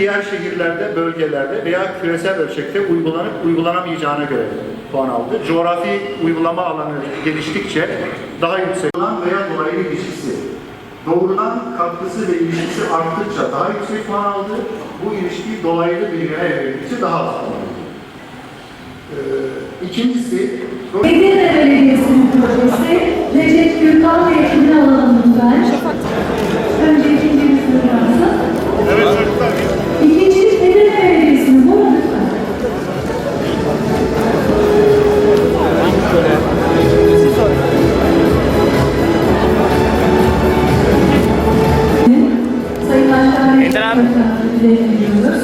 diğer şehirlerde, bölgelerde veya küresel ölçekte uygulanıp uygulanamayacağına göre puan aldı. Coğrafi uygulama alanı geliştikçe daha yüksek olan veya dolaylı ilişkisi. Doğrudan katkısı ve ilişkisi arttıkça daha yüksek puan aldı. Bu ilişki dolaylı bilgiye evrildikçe daha az puan aldı. Ee, ikincisi, Ender abi. Dileğini diliyoruz.